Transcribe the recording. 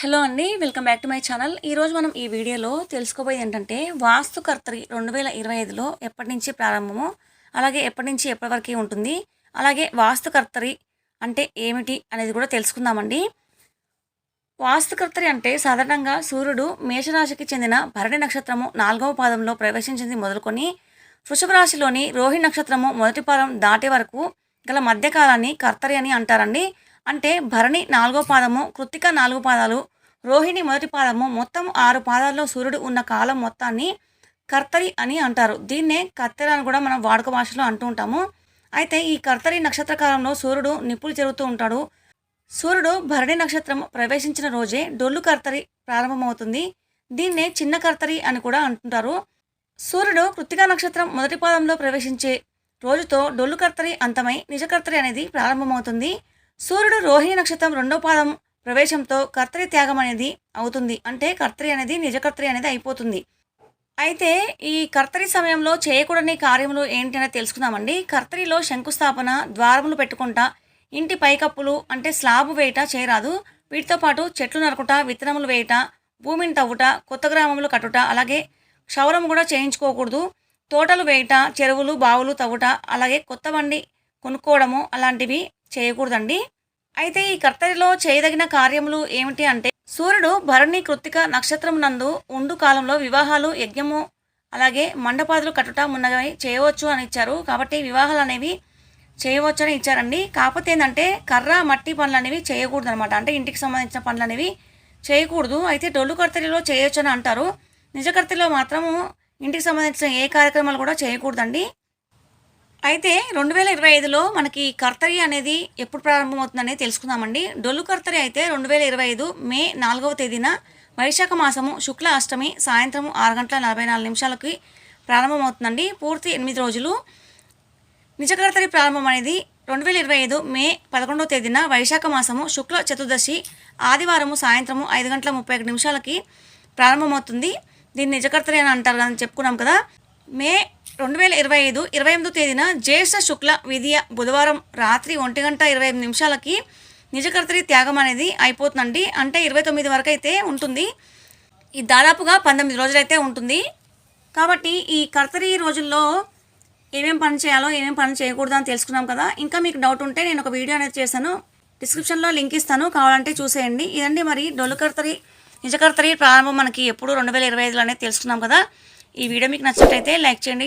Hello అండి welcome back to my channel. ఈరోజు మనం ఈ వీడియోలో తెలుసుకోబోయేది ఏంటంటే వాస్తుకర్తరి రెండు వేల ఇరవై ఐదులో ఎప్పటి నుంచి ప్రారంభమో అలాగే ఎప్పటి నుంచి ఎప్పటి వరకు ఉంటుంది అలాగే వాస్తుకర్తరి అంటే ఏమిటి అనేది కూడా తెలుసుకుందామండి. వాస్తుకర్తరి అంటే సాధారణంగా సూర్యుడు మేషరాశికి చెందిన భరణి నక్షత్రము నాలుగవ పాదంలో ప్రవేశించింది మొదలుకొని వృషభ రాశిలోని రోహిణి నక్షత్రము మొదటి పాదం దాటే వరకు గల మధ్యకాలాన్ని కర్తరి అని అంటారండి. అంటే భరణి నాలుగో పాదము కృత్తిక నాలుగు పాదాలు రోహిణి మొదటి పాదము మొత్తం ఆరు పాదాల్లో సూర్యుడు ఉన్న కాలం మొత్తాన్ని కర్తరి అని అంటారు. దీన్నే కత్తెర అని కూడా మనం వాడుక భాషలో అంటూ ఉంటాము. అయితే ఈ కర్తరి నక్షత్ర కాలంలో సూర్యుడు నిప్పులు జరుగుతూ ఉంటాడు. సూర్యుడు భరణి నక్షత్రం ప్రవేశించిన రోజే డొల్లు కర్తరి ప్రారంభమవుతుంది. దీన్నే చిన్న కర్తరి అని కూడా అంటుంటారు. సూర్యుడు కృత్తికా నక్షత్రం మొదటి పాదంలో ప్రవేశించే రోజుతో డొల్లు కర్తరి అంతమై నిజకర్తరి అనేది ప్రారంభమవుతుంది. సూర్యుడు రోహిణి నక్షత్రం రెండో పాదం ప్రవేశంతో కర్తరి త్యాగం అనేది అవుతుంది. అంటే కర్తరి అనేది నిజకర్తరి అనేది అయిపోతుంది. అయితే ఈ కర్తరి సమయంలో చేయకూడని కార్యములు ఏంటి తెలుసుకుందామండి. కర్తరిలో శంకుస్థాపన ద్వారములు పెట్టుకుంటా ఇంటి పైకప్పులు అంటే స్లాబ్ వేయట చేయరాదు. వీటితో పాటు చెట్లు నరుకుట విత్తనములు వేయట భూమిని తవ్వుట కొత్త గ్రామములు కట్టుట అలాగే క్షౌరం కూడా చేయించుకోకూడదు. తోటలు వేయట చెరువులు బావులు తవ్వుట అలాగే కొత్త బండి కొనుక్కోవడము అలాంటివి చేయకూడదండి. అయితే ఈ కర్తరిలో చేయదగిన కార్యములు ఏమిటి అంటే సూర్యుడు భరణి కృత్తిక నక్షత్రం నందు ఉండు కాలంలో వివాహాలు యజ్ఞము అలాగే మండపాదులు కట్టుట మున్నవి చేయవచ్చు అని ఇచ్చారు. కాబట్టి వివాహాలు అనేవి చేయవచ్చు అని ఇచ్చారండి. కాకపోతే ఏంటంటే కర్ర మట్టి పనులు అనేవి చేయకూడదు అనమాట అంటే ఇంటికి సంబంధించిన పనులు అనేవి చేయకూడదు. అయితే డొల్లు కర్తరిలో చేయొచ్చు అని అంటారు నిజకర్తరిలో మాత్రము ఇంటికి సంబంధించిన ఏ కార్యక్రమాలు కూడా చేయకూడదండి. అయితే రెండు వేల ఇరవై ఐదులో మనకి కర్తరి అనేది ఎప్పుడు ప్రారంభమవుతుందనేది తెలుసుకుందామండి. డొల్లు కర్తరి అయితే రెండు వేల ఇరవై ఐదు మే నాలుగవ తేదీన వైశాఖ మాసము శుక్ల అష్టమి సాయంత్రం ఆరు గంటల నలభై నాలుగు నిమిషాలకి ప్రారంభమవుతుందండి. పూర్తి ఎనిమిది రోజులు. నిజకర్తరి ప్రారంభం అనేది రెండు వేల ఇరవై ఐదు మే పదకొండవ తేదీన వైశాఖ మాసము శుక్ల చతుర్దశి ఆదివారము సాయంత్రము ఐదు గంటల ముప్పై ఒకటి నిమిషాలకి ప్రారంభమవుతుంది. దీన్ని నిజకర్తరి అని అంటారు అని చెప్పుకున్నాం కదా. మే రెండు వేల ఇరవై ఐదు ఇరవై ఎనిమిదో తేదీన జ్యేష్ఠ శుక్ల విధియ బుధవారం రాత్రి ఒంటి గంట ఇరవై ఐదు నిమిషాలకి నిజకర్తరి త్యాగం అనేది అయిపోతుందండి. అంటే ఇరవై తొమ్మిది వరకు అయితే ఉంటుంది. ఇది దాదాపుగా పంతొమ్మిది రోజులైతే ఉంటుంది. కాబట్టి ఈ కర్తరి రోజుల్లో ఏమేం పని చేయాలో ఏమేం పని చేయకూడదు అని తెలుసుకున్నాం కదా. ఇంకా మీకు డౌట్ ఉంటే నేను ఒక వీడియో అనేది చేశాను. డిస్క్రిప్షన్లో లింక్ ఇస్తాను. కావాలంటే చూసేయండి. ఇదండి మరి డొల్లు కర్తరి నిజకర్తరి ప్రారంభం మనకి ఎప్పుడు రెండు వేల ఇరవై ఐదులో అనేది తెలుసుకున్నాం కదా. ఈ వీడియో మీకు నచ్చినట్లయితే లైక్ చేయండి